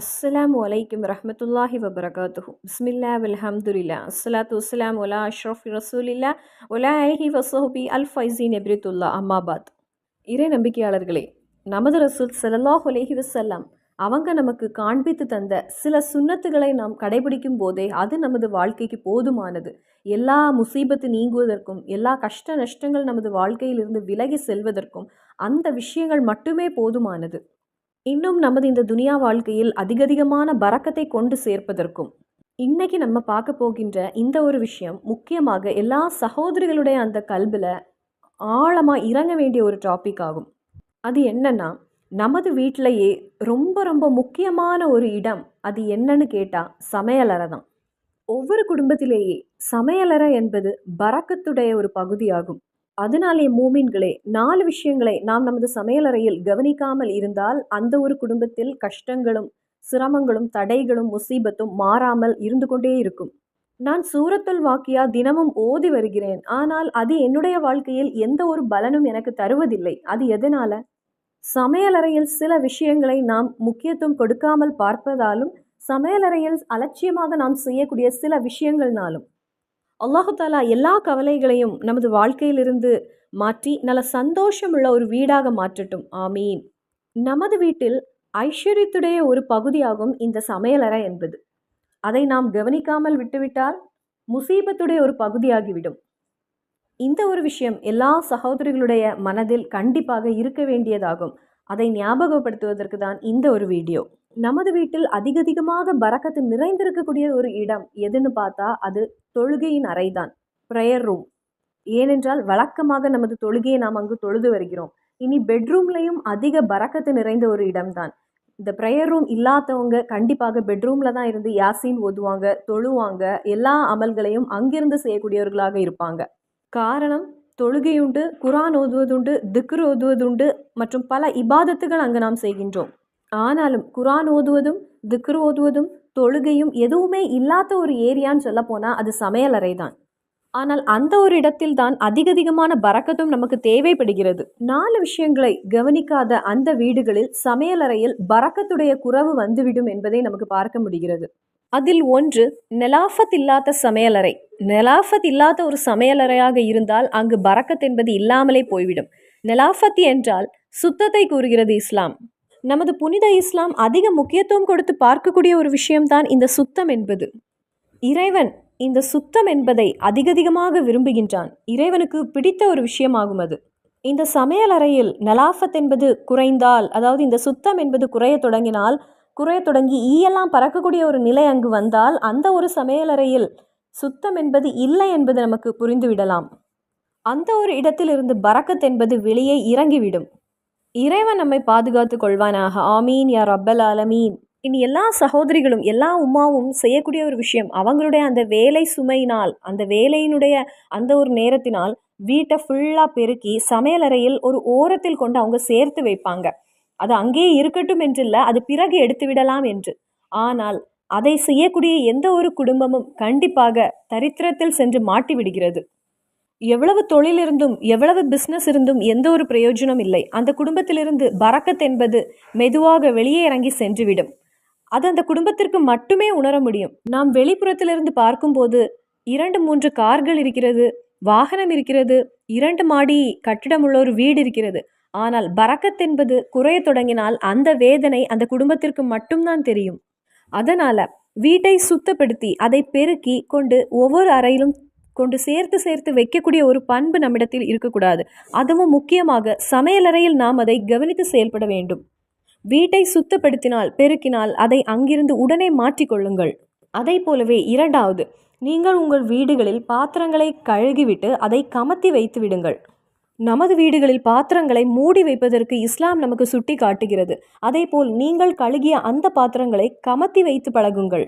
அஸ்ஸலாமு வலைக்கம் ரஹமத்துல்லாஹி வபரகாத்துஹு பிஸ்மில்லா வல்ஹம்துலில்லா அஸ்ஸலாத்து வஸ்ஸலாம் ஒலா அஷ்ரஃப் ரசூலில்லா ஒலா அலிஹி வசஹபி அல் ஃபைசீன் எப்ரித்துல்லா அம்மாபாத் இறை நம்பிக்கையாளர்களே நமது ரசூல் சலல்லாஹ் அலைஹி வசல்லாம் அவங்க நமக்கு காண்பித்து தந்த சில சுன்னத்துகளை நாம் கடைபிடிக்கும் போதே அது நமது வாழ்க்கைக்கு போதுமானது எல்லா முசீபத்து நீங்குவதற்கும் எல்லா கஷ்ட நஷ்டங்கள் நமது வாழ்க்கையிலிருந்து விலகி செல்வதற்கும் அந்த விஷயங்கள் மட்டுமே போதுமானது இன்னும் நமது இந்த துனியா வாழ்க்கையில் அதிகதிகமான பறக்கத்தை கொண்டு சேர்ப்பதற்கும் இன்னைக்கு நம்ம பார்க்க போகின்ற இந்த ஒரு விஷயம் முக்கியமாக எல்லா சகோதரிகளுடைய அந்த கல்பில் ஆழமாக இறங்க வேண்டிய ஒரு டாபிக் ஆகும். அது என்னன்னா நமது வீட்டிலையே ரொம்ப ரொம்ப முக்கியமான ஒரு இடம் அது என்னன்னு கேட்டால் சமையலறை தான். ஒவ்வொரு குடும்பத்திலேயே சமையலறை என்பது பறக்கத்துடைய ஒரு பகுதியாகும். அதனாலே மூமின்களே நாலு விஷயங்களை நாம் நமது சமையலறையில் கவனிக்காமல் இருந்தால் அந்த ஒரு குடும்பத்தில் கஷ்டங்களும் சிரமங்களும் தடைகளும் முசீபத்தும் மாறாமல் இருந்து கொண்டே இருக்கும். நான் சூரத்துல் வாக்கியா தினமும் ஓதி வருகிறேன். ஆனால் அது என்னுடைய வாழ்க்கையில் எந்த ஒரு பலனும் எனக்கு தருவதில்லை. அது எதனால? சமையலறையில் சில விஷயங்களை நாம் முக்கியத்துவம் கொடுக்காமல் பார்ப்பதாலும் சமையலறையில் அலட்சியமாக நாம் செய்யக்கூடிய சில விஷயங்கள்னாலும். அல்லாஹு தாலா எல்லா கவலைகளையும் நமது வாழ்க்கையிலிருந்து மாற்றி நல்ல சந்தோஷமுள்ள ஒரு வீடாக மாற்றட்டும். ஆமீன். நமது வீட்டில் ஐஸ்வர்யத்துடைய ஒரு பகுதியாகும் இந்த சமையலறை என்பது. அதை நாம் கவனிக்காமல் விட்டுவிட்டால் முசீபத்துடைய ஒரு பகுதியாகிவிடும். இந்த ஒரு விஷயம் எல்லா சகோதரிகளுடைய மனதில் கண்டிப்பாக இருக்க வேண்டியதாகும். அதை ஞாபகப்படுத்துவதற்கு தான் இந்த ஒரு வீடியோ. நமது வீட்டில் அதிகதிகமாக பறக்கத்து நிறைந்திருக்கக்கூடிய ஒரு இடம் எதுன்னு பார்த்தா அது தொழுகையின் அறைதான் ப்ரேயர் ரூம் ஏனென்றால் வழக்கமாக நமது தொழுகையை நாம் அங்கு தொழுது வருகிறோம். இனி பெட்ரூம்லையும் அதிக பறக்கத்து நிறைந்த ஒரு இடம்தான். இந்த ப்ரேயர் ரூம் இல்லாதவங்க கண்டிப்பாக பெட்ரூமில் தான் இருந்து யாசின் ஓதுவாங்க தொழுவாங்க எல்லா அமல்களையும் அங்கிருந்து செய்யக்கூடியவர்களாக இருப்பாங்க. காரணம் தொழுகையுண்டு குரான் ஓதுவதுண்டு திக்ரு ஓதுவதுண்டு மற்றும் பல இபாதத்துகள் அங்கு நாம் செய்கின்றோம். ஆனாலும் குரான் ஓதுவதும் திக்ரு ஓதுவதும் தொழுகையும் எதுவுமே இல்லாத ஒரு ஏரியான்னு சொல்ல போனால் அது சமையலறை தான் ஆனால் அந்த ஒரு இடத்தில் தான் அதிகதிகமான பறக்கத்தும் நமக்கு தேவைப்படுகிறது. நாலு விஷயங்களை கவனிக்காத அந்த வீடுகளில் சமையலறையில் பறக்கத்துடைய குறவு வந்துவிடும் என்பதை நமக்கு பார்க்க முடிகிறது. அதில் ஒன்று நெலாஃபத் இல்லாத சமையலறை நெலாஃபத் இல்லாத ஒரு சமையலறையாக இருந்தால் அங்கு பறக்கத் என்பது இல்லாமலே போய்விடும். நெலாஃபத் என்றால் சுத்தத்தை கூறுகிறது இஸ்லாம். நமது புனித இஸ்லாம் அதிக முக்கியத்துவம் கொடுத்து பார்க்கக்கூடிய ஒரு விஷயம்தான் இந்த சுத்தம் என்பது. இறைவன் இந்த சுத்தம் என்பதை அதிகதிகமாக விரும்புகின்றான். இறைவனுக்கு பிடித்த ஒரு விஷயமாகும் அது. இந்த சமையலறையில் நலாஃபத் என்பது குறைந்தால் அதாவது இந்த சுத்தம் என்பது குறைய தொடங்கினால் குறைய தொடங்கி ஈயெல்லாம் பறக்கக்கூடிய ஒரு நிலை அங்கு வந்தால் அந்த ஒரு சமையலறையில் சுத்தம் என்பது இல்லை என்பது நமக்கு புரிந்துவிடலாம். அந்த ஒரு இடத்திலிருந்து பறக்கத் என்பது வெளியே இறங்கிவிடும். இறைவன் நம்மை பாதுகாத்து கொள்வானாக. ஆமீன். யார் ரப்பல் ஆலமீன். இனி எல்லா சகோதரிகளும் எல்லா உமாவும் செய்யக்கூடிய ஒரு விஷயம் அவங்களுடைய அந்த வேலை சுமையினால் அந்த வேலையினுடைய அந்த ஒரு நேரத்தினால் வீட்டை ஃபுல்லாக பெருக்கி சமையலறையில் ஒரு ஓரத்தில் கொண்டு அவங்க சேர்த்து வைப்பாங்க. அது அங்கேயே இருக்கட்டும் என்றில்ல அது பிறகு எடுத்து விடலாம் என்று. ஆனால் அதை செய்யக்கூடிய எந்த ஒரு குடும்பமும் கண்டிப்பாக தரித்திரத்தில் சென்று மாட்டி விடுகிறது. எவ்வளவு தொழில் இருந்தும் எவ்வளவு பிஸ்னஸ் இருந்தும் எந்த ஒரு பிரயோஜனம் இல்லை. அந்த குடும்பத்திலிருந்து பறக்கத் என்பது மெதுவாக வெளியே இறங்கி சென்றுவிடும். அது அந்த குடும்பத்திற்கு மட்டுமே உணர முடியும். நாம் வெளிப்புறத்திலிருந்து பார்க்கும்போது இரண்டு மூன்று கார்கள் இருக்கிறது வாகனம் இருக்கிறது இரண்டு மாடி கட்டிடம் உள்ள ஒரு வீடு இருக்கிறது. ஆனால் பறக்கத் என்பது குறைய தொடங்கினால் அந்த வேதனை அந்த குடும்பத்திற்கு மட்டும்தான் தெரியும். அதனால் வீட்டை சுத்தப்படுத்தி அதை பெருக்கி கொண்டு ஒவ்வொரு அறையிலும் கொண்டு சேர்த்து சேர்த்து வைக்கக்கூடிய ஒரு பண்பு நம்மிடத்தில் இருக்கக்கூடாது. அதுவும் முக்கியமாக சமையலறையில் நாம் அதை கவனித்து செயல்பட வேண்டும். வீட்டை சுத்தப்படுத்தினால் பெருக்கினால் அதை அங்கிருந்து உடனே மாற்றிக்கொள்ளுங்கள். அதை போலவே இரண்டாவது நீங்கள் உங்கள் வீடுகளில் பாத்திரங்களை கழுகிவிட்டு அதை கமத்தி வைத்து விடுங்கள். நமது வீடுகளில் பாத்திரங்களை மூடி வைப்பதற்கு இஸ்லாம் நமக்கு சுட்டி காட்டுகிறது அதேபோல் நீங்கள் கழுகிய அந்த பாத்திரங்களை கமத்தி வைத்து பழகுங்கள்.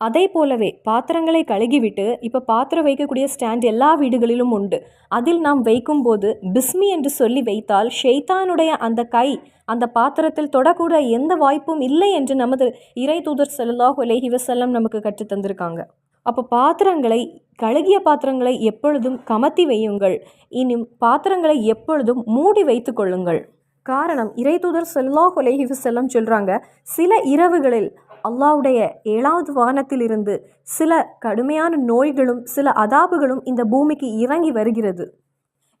அதே போலவே பாத்திரங்களை கழுகிவிட்டு இப்போ பாத்திரம் வைக்கக்கூடிய ஸ்டாண்ட் எல்லா வீடுகளிலும் உண்டு. அதில் நாம் வைக்கும்போது பிஸ்மி என்று சொல்லி வைத்தால் ஷெய்தானுடைய அந்த கை அந்த பாத்திரத்தில் தொடக்கூட எந்த வாய்ப்பும் இல்லை என்று நமது இறை தூதர் செல்லாஹ் அலஹி வசல்லம் நமக்கு கற்றுத் தந்திருக்காங்க. அப்போ பாத்திரங்களை கழுகிய பாத்திரங்களை எப்பொழுதும் கமத்தி வையுங்கள். இனி பாத்திரங்களை எப்பொழுதும் மூடி வைத்து கொள்ளுங்கள். காரணம் இறைதூதர் ஸல்லல்லாஹு அலைஹி செல்லம் சொல்கிறாங்க சில இரவுகளில் அல்லாவுடைய ஏழாவது வானத்திலிருந்து சில கடுமையான நோய்களும் சில அதாபுகளும் இந்த பூமிக்கு இறங்கி வருகிறது.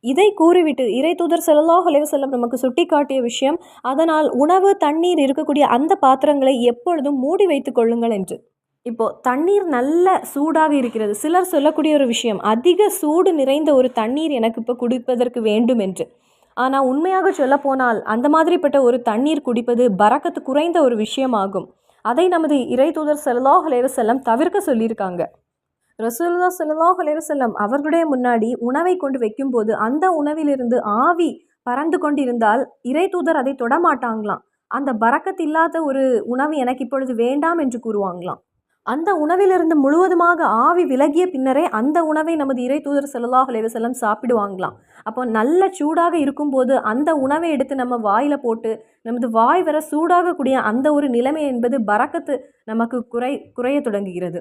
இதை கூறிவிட்டு இறை தூதர் ஸல்லல்லாஹு அலைஹி நமக்கு சுட்டிக்காட்டிய விஷயம் அதனால் உணவு தண்ணீர் இருக்கக்கூடிய அந்த பாத்திரங்களை எப்பொழுதும் மூடி வைத்துக் கொள்ளுங்கள் என்று. இப்போ தண்ணீர் நல்ல சூடாக இருக்கிறது. சிலர் சொல்லக்கூடிய ஒரு விஷயம் அதிக சூடு நிறைந்த ஒரு தண்ணீர் எனக்கு இப்போ குடிப்பதற்கு வேண்டும் என்று. ஆனால் உண்மையாக சொல்லப்போனால் அந்த மாதிரிப்பட்ட ஒரு தண்ணீர் குடிப்பது பறக்கத்து குறைந்த ஒரு விஷயமாகும். அதை நமது இறை தூதர் ஸல்லல்லாஹு செல்லம் தவிர்க்க சொல்லியிருக்காங்க. ரசூல்லா ஸல்லல்லாஹு அலைஹி அவர்களுடைய முன்னாடி உணவை கொண்டு வைக்கும்போது அந்த உணவிலிருந்து ஆவி பறந்து கொண்டிருந்தால் இறை தூதர் அதை தொடமாட்டாங்களாம். அந்த பறக்கத்தில்லாத இல்லாத ஒரு உணவு எனக்கு இப்பொழுது வேண்டாம் என்று கூறுவாங்களாம். அந்த உணவிலிருந்து முழுவதுமாக ஆவி விலகிய பின்னரே அந்த உணவை நமது இறை தூதர் ஸல்லல்லாஹு செல்லம் சாப்பிடுவாங்களாம். அப்போ நல்ல சூடாக இருக்கும்போது அந்த உணவை எடுத்து நம்ம வாயில் போட்டு நமது வாய் வர சூடாகக்கூடிய அந்த ஒரு நிலைமை என்பது பறக்கத்து நமக்கு குறை குறைய தொடங்குகிறது.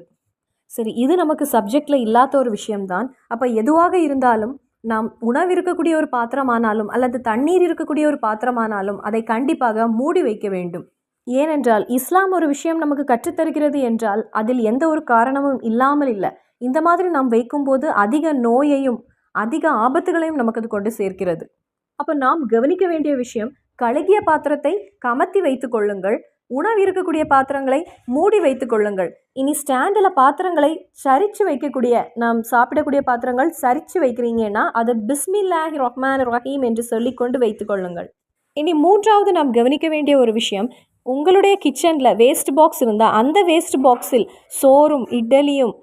சரி இது நமக்கு சப்ஜெக்டில் இல்லாத ஒரு விஷயம்தான். அப்போ எதுவாக இருந்தாலும் நாம் உணவு இருக்கக்கூடிய ஒரு பாத்திரமானாலும் அல்லது தண்ணீர் இருக்கக்கூடிய ஒரு பாத்திரமானாலும் அதை கண்டிப்பாக மூடி வைக்க வேண்டும். ஏனென்றால் இஸ்லாம் ஒரு விஷயம் நமக்கு கற்றுத்தருகிறது என்றால் அதில் எந்த ஒரு காரணமும் இல்லாமல் இல்லை. இந்த மாதிரி நாம் வைக்கும்போது அதிக நோயையும் அதிக ஆபத்துகளையும் நமக்கு அது கொண்டு சேர்க்கிறது. அப்போ நாம் கவனிக்க வேண்டிய விஷயம் கழுகிய பாத்திரத்தை கமத்தி வைத்து கொள்ளுங்கள் உணவு இருக்கக்கூடிய பாத்திரங்களை மூடி வைத்து கொள்ளுங்கள். இனி ஸ்டாண்டில் பாத்திரங்களை சரித்து வைக்கக்கூடிய நாம் சாப்பிடக்கூடிய பாத்திரங்கள் சரித்து வைக்கிறீங்கன்னா அதை பிஸ்மில்லாஹ் ரஹ்மான் ரஹீம் என்று சொல்லி கொண்டு வைத்து கொள்ளுங்கள். இனி மூன்றாவது நாம் கவனிக்க வேண்டிய ஒரு விஷயம் உங்களுடைய கிச்சனில் வேஸ்ட் பாக்ஸ் இருந்தால் அந்த வேஸ்ட் பாக்ஸில் சோறும் இட்லியும்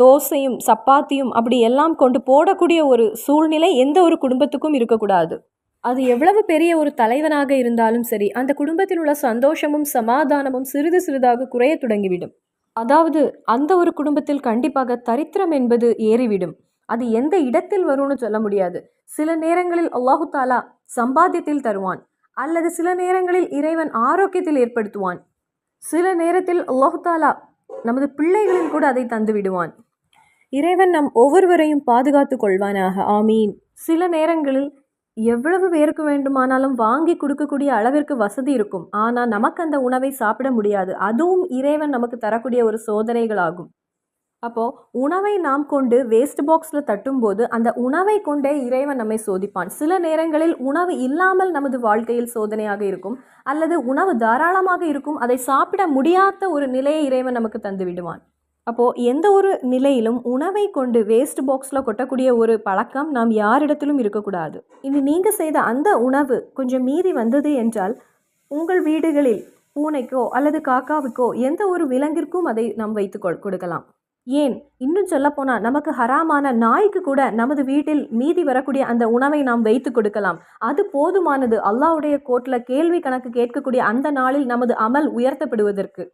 தோசையும் சப்பாத்தியும் அப்படி எல்லாம் கொண்டு போடக்கூடிய ஒரு சூழ்நிலை எந்த ஒரு குடும்பத்துக்கும் இருக்கக்கூடாது. அது எவ்வளவு பெரிய ஒரு தலைவனாக இருந்தாலும் சரி அந்த குடும்பத்தில் உள்ள சந்தோஷமும் சமாதானமும் சிறிது சிறிதாக குறைய தொடங்கிவிடும். அதாவது அந்த ஒரு குடும்பத்தில் கண்டிப்பாக தரித்திரம் என்பது ஏறிவிடும். அது எந்த இடத்தில் வரும்னு சொல்ல முடியாது. சில நேரங்களில் அல்லாஹு தாலா சம்பாத்தியத்தில் தருவான். அல்லது சில நேரங்களில் இறைவன் ஆரோக்கியத்தில் ஏற்படுத்துவான். சில நேரத்தில் அல்லாஹு நமது பிள்ளைகளில் கூட அதை தந்து விடுவான். இறைவன் நம் ஒவ்வொருவரையும் பாதுகாத்து கொள்வானாக ஆமீன். சில நேரங்களில் எவ்வளவு பேருக்கு வேண்டுமானாலும் வாங்கி கொடுக்கக்கூடிய அளவிற்கு வசதி இருக்கும். ஆனால் நமக்கு அந்த உணவை சாப்பிட முடியாது. அதுவும் இறைவன் நமக்கு தரக்கூடிய ஒரு சோதனைகளாகும். அப்போது உணவை நாம் கொண்டு வேஸ்ட் பாக்ஸில் தட்டும்போது அந்த உணவை கொண்டே இறைவன் நம்மை சோதிப்பான். சில நேரங்களில் உணவு இல்லாமல் நமது வாழ்க்கையில் சோதனையாக இருக்கும் அல்லது உணவு தாராளமாக இருக்கும் அதை சாப்பிட முடியாத ஒரு நிலையை இறைவன் நமக்கு தந்து விடுவான். அப்போது எந்த ஒரு நிலையிலும் உணவை கொண்டு வேஸ்ட் பாக்ஸில் கொட்டக்கூடிய ஒரு பழக்கம் நாம் யாரிடத்திலும் இருக்கக்கூடாது. இனி நீங்கள் செய்த அந்த உணவு கொஞ்சம் மீறி வந்தது என்றால் உங்கள் வீடுகளில் பூனைக்கோ அல்லது காக்காவுக்கோ எந்த ஒரு விலங்கிற்கும் அதை நாம் வைத்து கொடுக்கலாம். ஏன்? இன்னும் சொல்லப்போனால் நமக்கு ஹராமான நாய்க்கு கூட நமது வீட்டில் மீதி வரக்கூடிய அந்த உணவை நாம் வைத்து கொடுக்கலாம். அது போதுமானது. அல்லாவுடைய கோர்ட்டில் கேள்வி கணக்கு கேட்கக்கூடிய அந்த நாளில் நமது அமல் உயர்த்தப்படுவதற்கு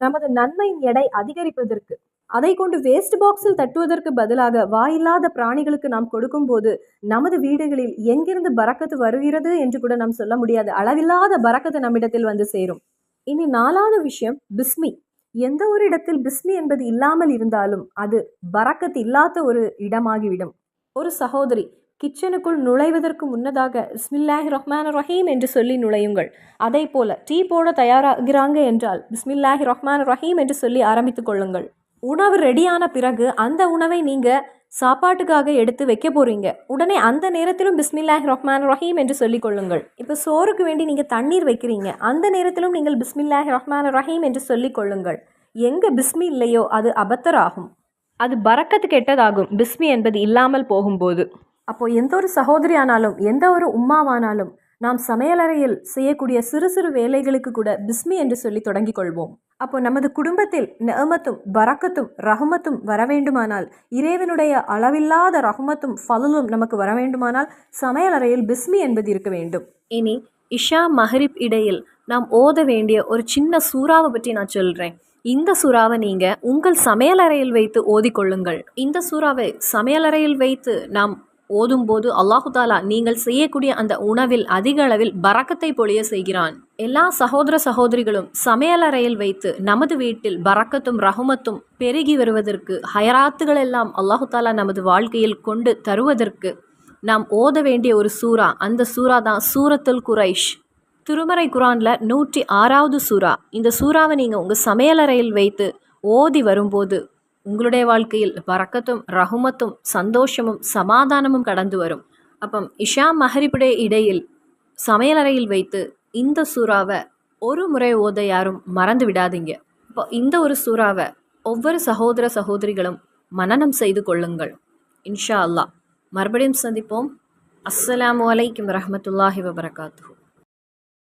நமது நன்மையின் எடை அதிகரிப்பதற்கு அதை கொண்டு வேஸ்ட் பாக்ஸில் தட்டுவதற்கு பதிலாக வாயில்லாத பிராணிகளுக்கு நாம் கொடுக்கும்போது நமது வீடுகளில் எங்கிருந்து பறக்கத்து வருகிறது என்று கூட நாம் சொல்ல முடியாது. அளவில்லாத பறக்கத்து நம்மிடத்தில் வந்து சேரும். இனி நாலாவது விஷயம் பிஸ்மி. எந்த ஒரு இடத்தில் பிஸ்மி என்பது இல்லாமல் இருந்தாலும் அது பறக்கத்து இல்லாத ஒரு இடமாகிவிடும். ஒரு சகோதரி கிச்சனுக்குள் நுழைவதற்கு முன்னதாக பிஸ்மில்லாஹி ரஹ்மான் ரஹீம் என்று சொல்லி நுழையுங்கள். அதே போல டீ போட தயாராகிறாங்க என்றால் பிஸ்மில்லாஹி ரஹ்மான் ரஹீம் என்று சொல்லி ஆரம்பித்துக் கொள்ளுங்கள். உணவு ரெடியான பிறகு அந்த உணவை நீங்கள் சாப்பாட்டுக்காக எடுத்து வைக்க போகிறீங்க உடனே அந்த நேரத்திலும் பிஸ்மில்லாஹ் ரஹ்மான் ரஹீம் என்று சொல்லிக் கொள்ளுங்கள். இப்போ சோறுக்கு வேண்டி நீங்கள் தண்ணீர் வைக்கிறீங்க. அந்த நேரத்திலும் நீங்கள் பிஸ்மில்லாஹ் ரஹ்மான் ரஹீம் என்று சொல்லிக் கொள்ளுங்கள். எங்கே பிஸ்மி இல்லையோ அது அபத்தராகும். அது பறக்கத்து கெட்டதாகும். பிஸ்மி என்பது இல்லாமல் போகும்போது. அப்போது எந்த ஒரு சகோதரி ஆனாலும் எந்த ஒரு உம்மாவானாலும் நாம் சமையலறையில் செய்யக்கூடிய சிறு சிறு வேலைகளுக்கு கூட பிஸ்மி என்று சொல்லி தொடங்கிக் கொள்வோம் அப்போ நமது குடும்பத்தில் நெமத்தும் பரக்கத்தும் ரஹமத்தும் வர வேண்டுமானால் இறைவனுடைய அளவில்லாத ரஹமத்தும் ஃபலலும் நமக்கு வர வேண்டுமானால் சமையலறையில் பிஸ்மி என்பது இருக்க வேண்டும். இனி இஷா மஹரிப் இடையில் நாம் ஓத வேண்டிய ஒரு சின்ன சூறாவை பற்றி நான் சொல்கிறேன் இந்த சூறாவை நீங்கள் உங்கள் சமையலறையில் வைத்து ஓதிக்கொள்ளுங்கள். இந்த சூறாவை சமையலறையில் வைத்து நாம் ஓதும்போது அல்லாஹு தாலா நீங்கள் செய்யக்கூடிய அந்த உணவில் அதிக அளவில் பறக்கத்தை பொழிய செய்கிறான். எல்லா சகோதர சகோதரிகளும் சமையலறையில் வைத்து நமது வீட்டில் பறக்கத்தும் ரஹமத்தும் பெருகி வருவதற்கு ஹயராத்துகள் எல்லாம் அல்லாஹு தாலா நமது வாழ்க்கையில் கொண்டு தருவதற்கு நாம் ஓத வேண்டிய ஒரு சூறா. அந்த சூறா தான் சூரத்துல் குரைஷ். திருமறை குரானில் நூற்றி ஆறாவது சூறா. இந்த சூறாவை நீங்கள் உங்கள் சமையலறையில் வைத்து ஓதி வரும்போது உங்களுடைய வாழ்க்கையில் வரக்கத்தும் ரகுமத்தும் சந்தோஷமும் சமாதானமும் கடந்து வரும். அப்பம் இஷா மஹரிபுடைய இடையில் சமையலறையில் வைத்து இந்த சூறாவை ஒரு முறை ஓத யாரும் மறந்து விடாதீங்க. இப்போ இந்த ஒரு சூறாவை ஒவ்வொரு சகோதர சகோதரிகளும் மனனம் செய்து கொள்ளுங்கள். இன்ஷா அல்லாஹ். மறுபடியும் சந்திப்போம். அஸ்ஸலாமு அலைக்கும் ரஹமத்துல்லாஹி வபரகாத்து